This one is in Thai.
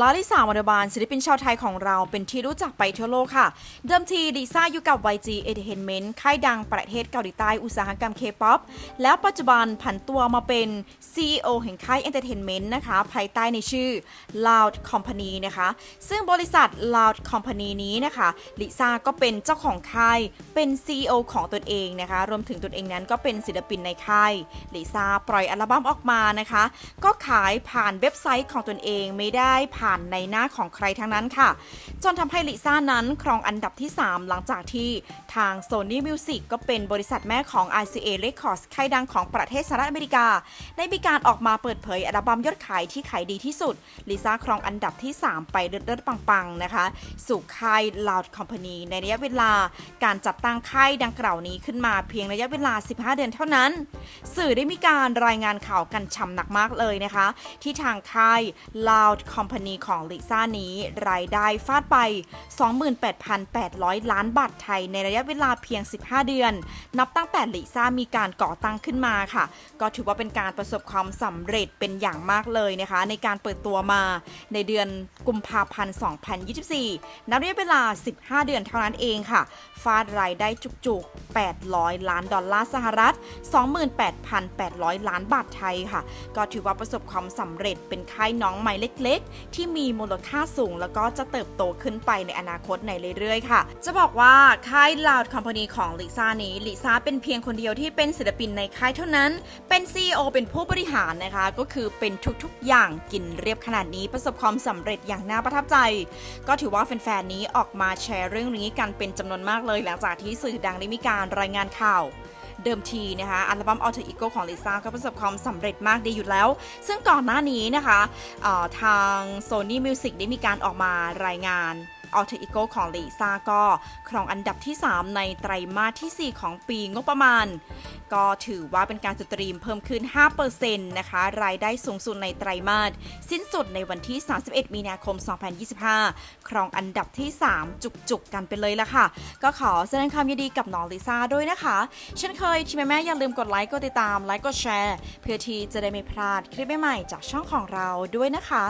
ลาลิสาวรรบาลศิลปินชาวไทยของเราเป็นที่รู้จักไปทั่วโลกค่ะ เดิมทีลิซ่าอยู่กับ YG Entertainment ค่ายดังประเทศเกาหลีใต้อุตสาหกรรม K-POP แล้วปัจจุบันผันตัวมาเป็น CEO แห่งค่าย Entertainment นะคะ ภายใต้ในชื่อ Loud Company นะคะ ซึ่งบริษัท Loud Company นี้นะคะลิซ่าก็เป็นเจ้าของค่าย เป็น CEO ของตนเองนะคะ รวมถึงตนเองนั้นก็เป็นศิลปินในค่ายลิซ่าปล่อยอัลบั้มออกมานะคะ ก็ขายผ่านเว็บไซต์ของตนเองไม่ได้ผ่านในหน้าของใครทั้งนั้นค่ะ จนทำให้ลิซ่านั้นครองอันดับที่ 3 หลังจากที่ทาง Sony Music ก็เป็นบริษัทแม่ของ RCA Records ค่ายดังของประเทศสหรัฐอเมริกา ได้มีการออกมาเปิดเผยอัลบั้มยอดขายที่ขายดีที่สุดลิซ่าครองอันดับที่ 3 ไปเลิศๆปังๆนะคะ สู่ค่าย Loud Company ในระยะเวลาการจัดตั้งค่ายดังกล่าวนี้ขึ้นมาเพียงระยะเวลา 15 เดือนเท่านั้น สื่อได้มีการรายงานข่าวกันฉ่ำหนักมากเลยนะคะ ที่ทางค่าย Loud Company ของลิซ่านี้ รายได้ฟาดไป 28,800 ล้านบาทไทยในระยะเวลาเพียง 15 เดือน นับตั้งแต่ลิซ่ามีการก่อตั้งขึ้นมาค่ะ ก็ถือว่าเป็นการประสบความสำเร็จเป็นอย่างมากเลยนะคะ ในการเปิดตัวมาในเดือนกุมภาพันธ์ 2024 นับระยะเวลา 15 เดือนเท่านั้นเองค่ะ ฟาดรายได้จุกๆ 800 ล้านดอลลาร์สหรัฐ 28,800 ล้านบาทไทยค่ะ ก็ถือว่าประสบความสำเร็จเป็นค่ายน้องใหม่เล็กๆที่มีมูลค่าสูง แล้วก็จะเติบโตขึ้นไปในอนาคตในเรื่อยๆ ค่ะ จะบอกว่าค่าย Loud Company ของลิซ่านี้ลิซ่าเป็นเพียงคนเดียวที่เป็นศิลปินในค่ายเท่านั้น เป็น CEO เป็นผู้บริหารนะคะ ก็คือเป็นทุกๆ อย่างกินเรียบขนาดนี้ประสบความสำเร็จอย่างน่าประทับใจ ก็ถือว่าแฟนๆนี้ออกมาแชร์เรื่องนี้กันเป็นจำนวนมากเลย หลังจากที่สื่อดังได้มีการรายงานข่าว เดิมทีนะคะอัลบั้ม Alter Ego ของลิซ่าก็ประสบความสำเร็จมากดีอยู่แล้ว ซึ่งก่อนหน้านี้นะคะทาง Sony Music ได้มีการออกมารายงาน Alter Ego ของลิซ่าก็ครองอันดับที่ 3 ในไตรมาสที่ 4 ของปีงบประมาณ ก็ถือว่าเป็นการสตรีมเพิ่มขึ้น 5%นะคะ รายได้สูงสุดในไตรมาสสิ้นสุดในวันที่ 31 มีนาคม 2025 ครองอันดับที่ 3 จุกๆ กันไปเลยละค่ะ ก็ขอแสดงความยินดีกับน้องลิซ่าด้วยนะคะเช่นเคยที่แม่ๆอย่าลืมกดไลค์กดติดตามไลค์กดแชร์ เพื่อที่จะได้ไม่พลาดคลิปใหม่ๆจากช่องของเราด้วยนะคะ